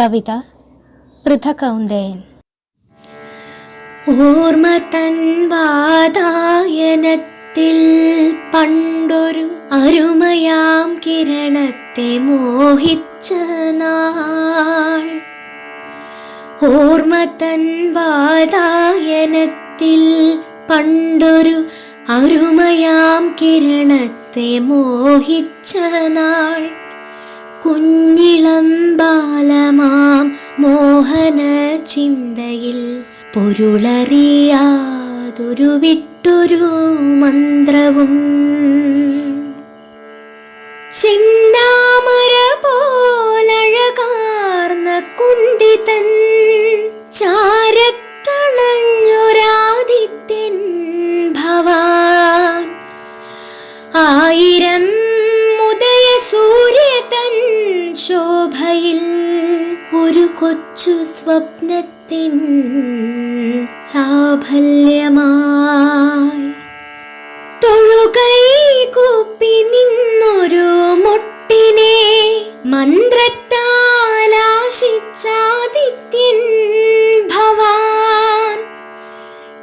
കവിത പൃഥകൗന്ദയൻ. ഓർമ്മ തൻ വാതായനത്തിൽ പണ്ടൊരു അരുമയാം കിരണത്തെ മോഹിച്ച ഓർമ്മ തൻ വാതായനത്തിൽ പണ്ടൊരു അരുമയാം കിരണത്തെ മോഹിച്ച നാൾ. കുഞ്ഞിളം ബാലമാം മോഹന ചിന്തയിൽ പൊരുളറിയാതൊരു വിട്ടൊരു മന്ത്രവും. ചിന്താമര പോലഴകാർന്ന കുന്തിതൻ ചാരത്തണഞ്ഞൊരാദിത്യൻ ശോഭയിൽ ഒരു കൊച്ചു സ്വപ്നത്തിൻ സാഫല്യമായി. തൊഴുകൈ കൂപ്പി നിന്നൊരു മുട്ടിനെ മന്ത്രത്താലാശിച്ചാദിത്യൻ ഭവാൻ.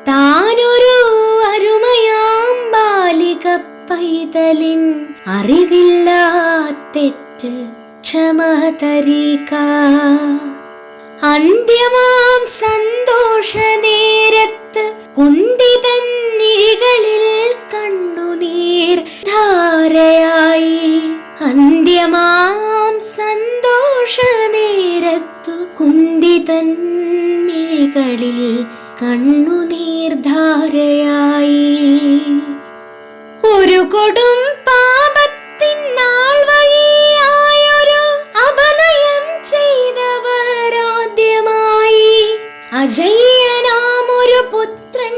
താനൊരു അരുമയാം ബാലിക പൈതലിൻ അറിവില്ലാത്തെറ്റ് അന്ത്യമാം സന്തോഷ നേരത്ത് കുന്തിതൻ നിഴികളിൽ കണ്ണുനീർ ധാരയായി. അന്ത്യമാം സന്തോഷ നേരത്തു കുന്തിതൻ മിഴികളിൽ കണ്ണുനീർ ധാരയായി. ഒരു കൊടും അജയ്യനാം ഒരു പുത്രൻ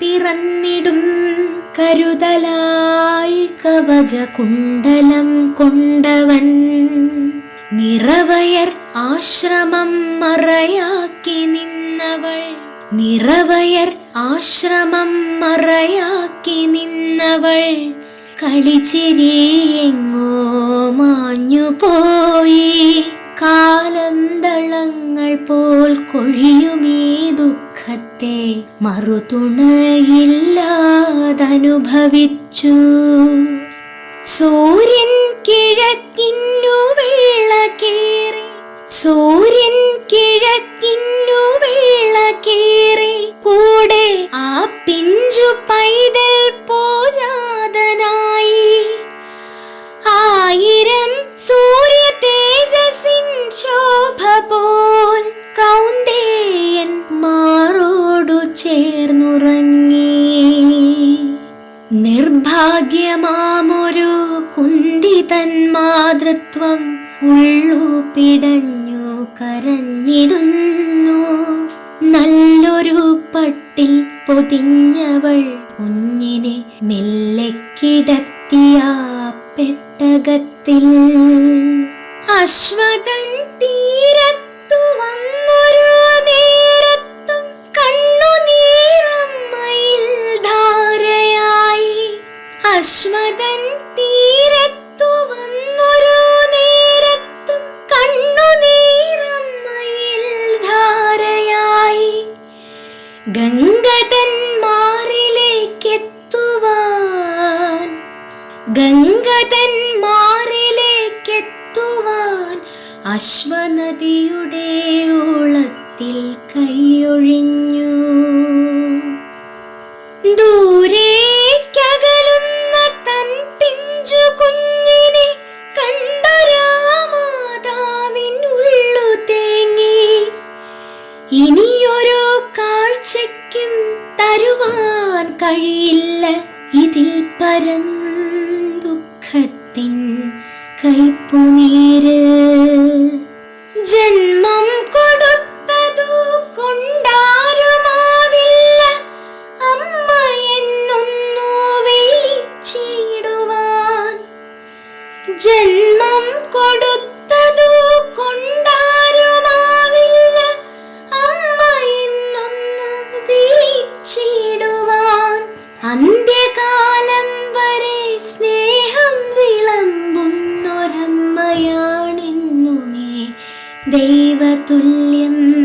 പിറന്നിടും. കരുതലായി കവച കുണ്ടലം കൊണ്ടവൻ. നിറവയർ ആശ്രമം മറയാക്കി നിന്നവൾ. നിറവയർ ആശ്രമം മറയാക്കി നിന്നവൾ. കളിച്ചിരിയെങ്ങോ മാഞ്ഞുപോയി. മറുതുണയില്ലാതനുഭവിച്ചു. സൂര്യൻ കിഴക്കിന്നു വെള്ള കേറി. സൂര്യൻ കിഴക്കിന്നു വെള്ള കൂടെ നിർഭാഗ്യമാമൊരു കുന്തിതൻ മാതൃത്വം ഉള്ളു പിടഞ്ഞു കരഞ്ഞിടുന്നു നല്ലൊരു പട്ടിൽ പൊതിഞ്ഞവൾ കുഞ്ഞിനെ മെല്ലെ കിടത്തിയ പെട്ടകത്തിൽ. അശ്വതൻ തീരത്തു വന്നൊരു അശ്വതൻ തീരത്തു വന്നൊരു നേരത്തും കണ്ണുനീറമ്മയിൽ ധാരയായി. ഗംഗതൻ മാറിലേക്കെത്തുവാൻ ഗംഗതൻ മാറിലേക്കെത്തുവാൻ അശ്വനദിയുടെ ഓളത്തിൽ കൈയൊഴിഞ്ഞു. കഴിയില്ല ഇതിൽ പരം ദുഃഖത്തിൻ കൈപ്പുനീര്. ജന്മം കൊടുത്തതു കൊണ്ടാരുമാവില്ല. അമ്മ എന്നൊന്നു വിളിച്ചിടുവാൻ. ജന്മം കൊടുത്തതു ദൈവതുല്യം.